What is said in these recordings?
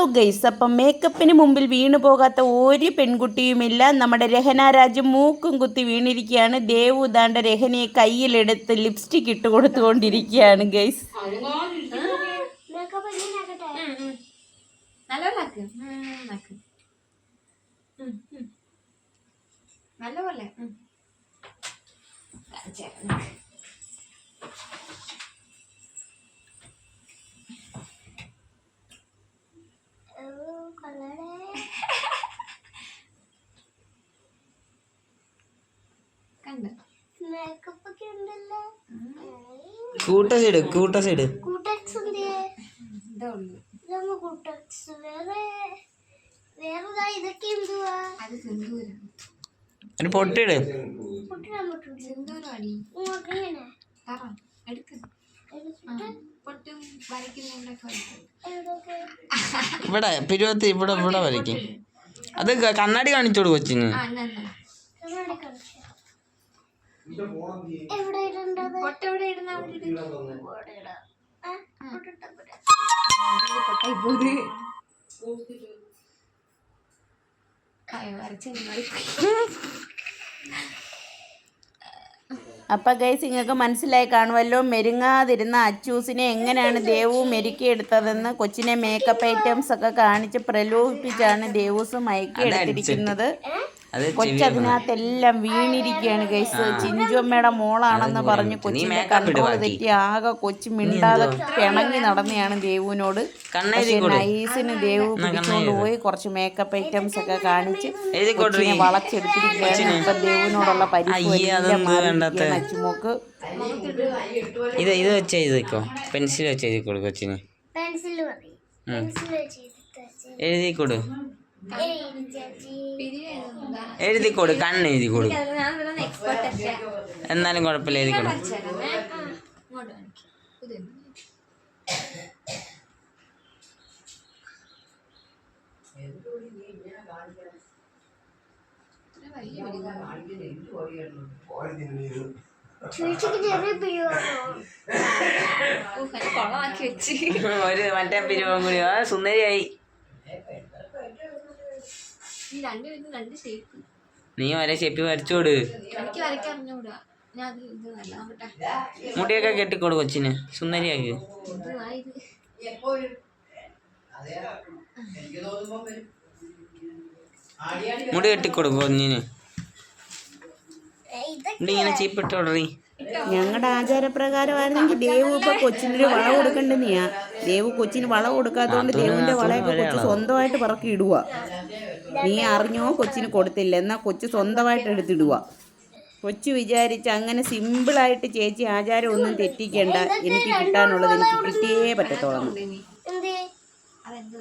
Hello guys അപ്പം മേക്കപ്പിന് മുമ്പിൽ വീണു പോകാത്ത ഒരു പെൺകുട്ടിയുമില്ല നമ്മുടെ രഹന രാജ് മൂക്കും കുത്തി വീണിരിക്കുകയാണ് ദേവു രഹനയെ കയ്യിലെടുത്ത് ലിപ്സ്റ്റിക് ഇട്ട് കൊടുത്തുകൊണ്ടിരിക്കുകയാണ് ഗൈസ് നല്ലപോലെ എടുത്തിട്ട് സൈഡ് കൂട്ട സൈഡ് പൊട്ടിട്. ഇവിടെ പിരുവത്തി ഇവിടെ ഇവിടെ വരയ്ക്കും. അത് കണ്ണാടി കാണിച്ചോട് കൊച്ചിന് ആ എന്നാ എന്നാ കണ്ണാടി കളിച്ച എവിടെ ഇടേണ്ടത്? പൊട്ട് എവിടെ ഇടുന്ന അവിടെ പൊട്ടായി വരച്ചു അപ്പം ഗൈസ് നിങ്ങൾക്ക് മനസ്സിലായി കാണുമല്ലോ മെരുങ്ങാതിരുന്ന അച്ചൂസിനെ എങ്ങനെയാണ് ദേവു മെരുക്കിയെടുത്തതെന്ന് കൊച്ചിനെ മേക്കപ്പ് ഐറ്റംസ് ഒക്കെ കാണിച്ച് പ്രലോഭിപ്പിച്ചാണ് ദേവൂസ് മയക്കി എടുത്തിരിക്കുന്നത്. അത് കൊച്ചതിനകത്തെല്ലാം വീണിരിക്കുകയാണ് കേസ് ചിഞ്ചുമ്മയുടെ മോളാണെന്ന് പറഞ്ഞ് കൊച്ചിനെ കൺട്രോൾ. തെറ്റി ആകെ കൊച്ചു മിണ്ടാതെ കിണങ്ങി നടന്നെയാണ് ദേവുവിനോട്. നൈസിന് ദേവു പിടിച്ചുകൊണ്ട് പോയി. കുറച്ച് മേക്കപ്പ് ഐറ്റംസ് ഒക്കെ കാണിച്ച് കൊച്ചിനെ വളച്ചെടുത്തിരിക്കുകയാണ്. ഇപ്പൊ ദേവുവിനോടുള്ള. അച്ചുമോക്ക്. ഇത് ഇത് വെച്ച് എഴുതിക്കോ. പെൻസിൽ വെച്ച് എഴുതി കൊടു കൊച്ചിന്. പെൻസിൽ മതി. പെൻസിൽ വെച്ച് ചെയ്തിട്ട് എഴുതി കൊടു ഏയ് ചേച്ചി എഴുതി കൊടു കണ്ണ് എഴുതി കൊടു എന്നാലും കുഴപ്പമില്ല എഴുതി കൊടു ഒരു മറ്റേ പിരിവും കൂടി. ആ സുന്ദരിയായി. അത് ഇത് നല്ല വരച്ചോട് മുടിയൊക്കെ കെട്ടിക്കോട് കൊച്ചിന് സുന്ദരിയാക്കി. മുടി കെട്ടിക്കൊടു കൊഞ്ഞിന് ഇങ്ങനെ ചീപ്പിട്ടോടറി ഞങ്ങളുടെ ആചാരപ്രകാരമായിരുന്നെങ്കിൽ ദേവു ഇപ്പൊ കൊച്ചിനൊരു വള കൊടുക്കണ്ടെന്നെയാ. ദേവു കൊച്ചിന് വള കൊടുക്കാത്തതുകൊണ്ട് ദേവുവിന്റെ വളയൊക്കെ കൊച്ചു സ്വന്തമായിട്ട് പറക്കി ഇടുക നീ അറിഞ്ഞോ കൊച്ചിന് കൊടുത്തില്ല. എന്നാൽ കൊച്ചു സ്വന്തമായിട്ട് എടുത്തിടുക കൊച്ചു വിചാരിച്ച് അങ്ങനെ സിമ്പിളായിട്ട് ചേച്ചി ആചാരം ഒന്നും തെറ്റിക്കണ്ട. എനിക്ക് കിട്ടാനുള്ളത് എനിക്ക് കിട്ടിയേ പറ്റത്തോളം എന്തേ? അതെന്ത്?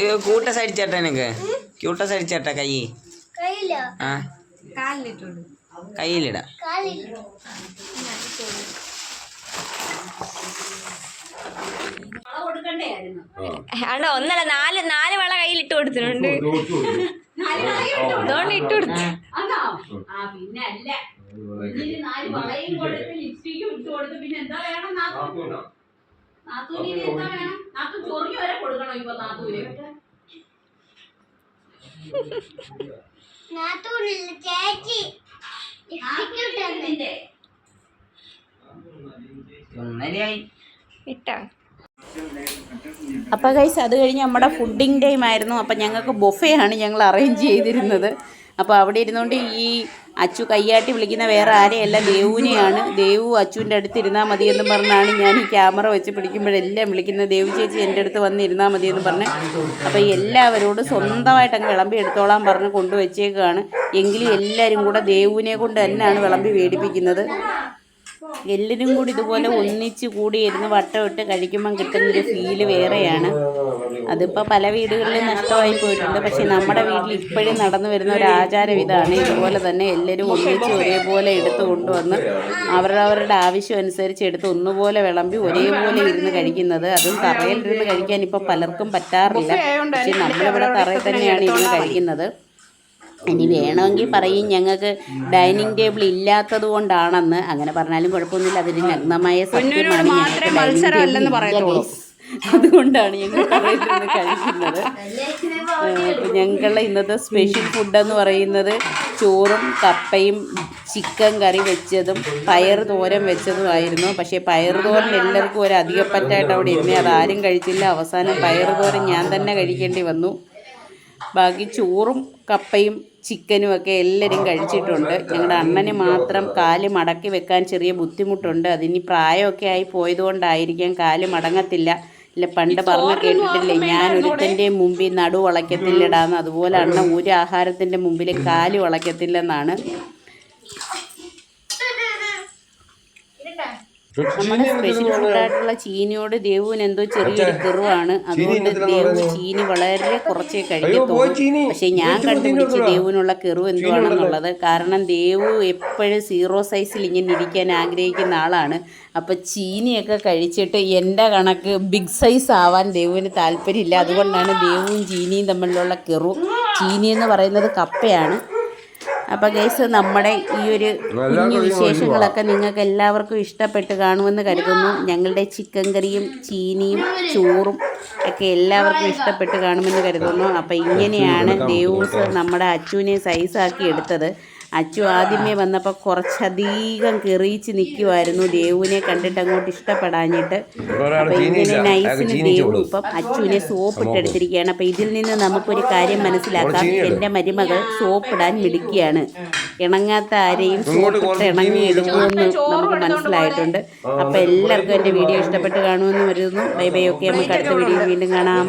അയ്യോ അത് കൂട്ട സൈഡ് ചേട്ടാ എനിക്ക് ക്യൂട്ട സൈഡ് ചേട്ടാ കൈ ആ കയ്യിലിടാ. കാലിൽ. ആണ്ടോ ഒന്നല്ല നാല് നാല് വള കയ്യിൽ ഇട്ട് കൊടുത്തിട്ടുണ്ട് അതുകൊണ്ട് ഇട്ട് കൊടുത്തു. ആണോ നാത്തൂന്? എന്താ വേണം? നാത്തു ചൊറിഞ്ഞു വരെ കൊടുക്കണം ഇപ്പൊ നാത്തൂര് നാത്തൂണില്ല ചേച്ചി നിന്റെ സുന്ദരിയായി ഇട്ടോ. അപ്പോൾ ഗൈസ് അത് കഴിഞ്ഞ് നമ്മുടെ ഫുഡിങ് ടൈം ആയിരുന്നു. അപ്പം ഞങ്ങൾക്ക് ബൊഫയാണ് ഞങ്ങൾ അറേഞ്ച് ചെയ്തിരുന്നത്. അപ്പോൾ അവിടെ ഇരുന്നുകൊണ്ട് ഈ അച്ചു കയ്യാട്ടി വിളിക്കുന്ന വേറെ ആരെയല്ല ദേവുവിനെയാണ് ദേവു അച്ചുവിന്റെ അടുത്ത് ഇരുന്നാൽ മതി എന്ന് പറഞ്ഞാണ് ഞാൻ ഈ ക്യാമറ വെച്ച് പിടിക്കുമ്പോഴെല്ലാം വിളിക്കുന്നത്. ദേവു ചേച്ചി എന്റെ അടുത്ത് വന്ന് ഇരുന്നാൽ മതി എന്ന് പറഞ്ഞ് അപ്പോൾ എല്ലാവരോടും സ്വന്തമായിട്ട് അങ്ങ് വിളമ്പി എടുത്തോളാൻ പറഞ്ഞ് കൊണ്ടുവച്ചേക്കാണ്. എങ്കിലും എല്ലാവരും കൂടെ ദേവുവിനെ കൊണ്ട് തന്നെയാണ് വിളമ്പി മേടിപ്പിക്കുന്നത് എല്ലാവരും കൂടി ഇതുപോലെ ഒന്നിച്ച് കൂടി ഇരുന്ന് വട്ടമിട്ട് കഴിക്കുമ്പം കിട്ടുന്നൊരു ഫീൽ വേറെയാണ്. അതിപ്പോൾ പല വീടുകളിലും നഷ്ടമായി പോയിട്ടുണ്ട്. പക്ഷേ നമ്മുടെ വീട്ടിൽ ഇപ്പോഴും നടന്നു വരുന്ന ഒരു ആചാരം ഇതാണ്. ഇതുപോലെ തന്നെ എല്ലാവരും ഒന്നിച്ച് ഒരേപോലെ എടുത്ത് കൊണ്ടുവന്ന് അവരവരുടെ ആവശ്യം അനുസരിച്ച് എടുത്ത് ഒന്നുപോലെ വിളമ്പി ഒരേപോലെ ഇരുന്ന് കഴിക്കുന്നത് അതും തറയിൽ ഇരുന്ന് കഴിക്കാൻ ഇപ്പോൾ പലർക്കും പറ്റാറില്ല. പക്ഷേ നമ്മളിവിടെ തറയിൽ തന്നെയാണ് ഇരുന്ന് കഴിക്കുന്നത്. ഇനി വേണമെങ്കിൽ പറയും ഞങ്ങൾക്ക് ഡൈനിങ് ടേബിൾ ഇല്ലാത്തത് കൊണ്ടാണെന്ന് അങ്ങനെ പറഞ്ഞാലും കുഴപ്പമൊന്നുമില്ല. അതിന് നഗ്നമായ സത്യമാണ് അതുകൊണ്ടാണ് ഞങ്ങൾ കഴിക്കുന്നത്. ഞങ്ങളുടെ ഇന്നത്തെ സ്പെഷ്യൽ ഫുഡെന്ന് പറയുന്നത് ചോറും കപ്പയും ചിക്കൻ കറി വെച്ചതും പയർ തോരൻ വെച്ചതുമായിരുന്നു. പക്ഷേ പയർ തോരൻ എല്ലാവർക്കും ഒരു അധികപ്പറ്റായിട്ട് അവിടെ ഇരുന്നേ അതാരും കഴിച്ചില്ല. അവസാനം പയർ തോരൻ ഞാൻ തന്നെ കഴിക്കേണ്ടി വന്നു. ബാക്കി ചോറും കപ്പയും ചിക്കനും ഒക്കെ എല്ലാവരും കഴിച്ചിട്ടുണ്ട്. ഞങ്ങളുടെ അണ്ണന് മാത്രം കാൽ മടക്കി വെക്കാൻ ചെറിയ ബുദ്ധിമുട്ടുണ്ട്. അതിനി പ്രായമൊക്കെ ആയി പോയതുകൊണ്ടായിരിക്കാം കാൽ മടങ്ങത്തില്ല. ഇല്ല പണ്ട് പറഞ്ഞ കേട്ടിട്ടില്ലേ. ഞാൻ ഒരുത്തന്റെ മുമ്പിൽ നടു വളയ്ക്കത്തില്ലടാന്ന്. അതുപോലെ അണ്ണ ഒരു ആഹാരത്തിന്റെ മുമ്പിൽ കാൽ വളയ്ക്കത്തില്ലെന്നാണ്. നമ്മുടെ സ്പെഷ്യൽ ഫുഡായിട്ടുള്ള ചീനിയോട് ദേവുവിന് എന്തോ ചെറിയൊരു കുറവാണ് അതുകൊണ്ട് ദേവു ചീനി വളരെ കുറച്ചേ കഴിക്കത്തുള്ളൂ. പക്ഷെ ഞാൻ കണ്ടുപിടിച്ച് ദേവുവിനുള്ള കെറു എന്തുവാണെന്നുള്ളത്. കാരണം ദേവു എപ്പോഴും സീറോ സൈസിൽ ഇങ്ങനെ ഇരിക്കാൻ ആഗ്രഹിക്കുന്ന ആളാണ്. അപ്പം ചീനിയൊക്കെ കഴിച്ചിട്ട് എന്റെ കണക്ക് ബിഗ് സൈസ് ആവാൻ ദേവുവിന് താല്പര്യമില്ല. അതുകൊണ്ടാണ് ദേവുവും ചീനിയും തമ്മിലുള്ള കെറു. ചീനി എന്ന് പറയുന്നത് കപ്പയാണ്. അപ്പോൾ ഗൈസ് നമ്മുടെ ഈ ഒരു കുഞ്ഞു വിശേഷങ്ങളൊക്കെ നിങ്ങൾക്ക് എല്ലാവർക്കും ഇഷ്ടപ്പെട്ട് കാണുമെന്ന് കരുതുന്നു. ഞങ്ങളുടെ ചിക്കൻ കറിയും ചീനിയും ചോറും ഒക്കെ എല്ലാവർക്കും ഇഷ്ടപ്പെട്ട് കാണുമെന്ന് കരുതുന്നു. അപ്പോൾ ഇങ്ങനെയാണ് ദേവൂസ് നമ്മുടെ അച്ചുവിനെ സൈസാക്കി എടുത്തത്. അച്ചു ആദ്യമേ വന്നപ്പോൾ കുറച്ചധികം കെറിയിച്ച് നിൽക്കുമായിരുന്നു ദേവുവിനെ കണ്ടിട്ട് അങ്ങോട്ട് ഇഷ്ടപ്പെടാഞ്ഞിട്ട്. അപ്പോൾ ഇങ്ങനെ നൈസിന് ദേവു ഇപ്പം അച്ചുവിനെ സോപ്പ് ഇട്ടെടുത്തിരിക്കുകയാണ്. അപ്പോൾ ഇതിൽ നിന്ന് നമുക്കൊരു കാര്യം മനസ്സിലാക്കാം. എന്റെ മരുമകൾ സോപ്പിടാൻ മിടുക്കിയാണ്. ഇണങ്ങാത്ത ആരെയും സോപ്പിട്ട് ഇണങ്ങി എടുക്കുമെന്ന് നമുക്ക് മനസ്സിലായിട്ടുണ്ട്. അപ്പോൾ എല്ലാവർക്കും എന്റെ വീഡിയോ ഇഷ്ടപ്പെട്ട് കാണുമെന്ന് വരുന്നു. Bye bye okay. നമുക്ക് അടുത്ത വീഡിയോ വീണ്ടും കാണാം.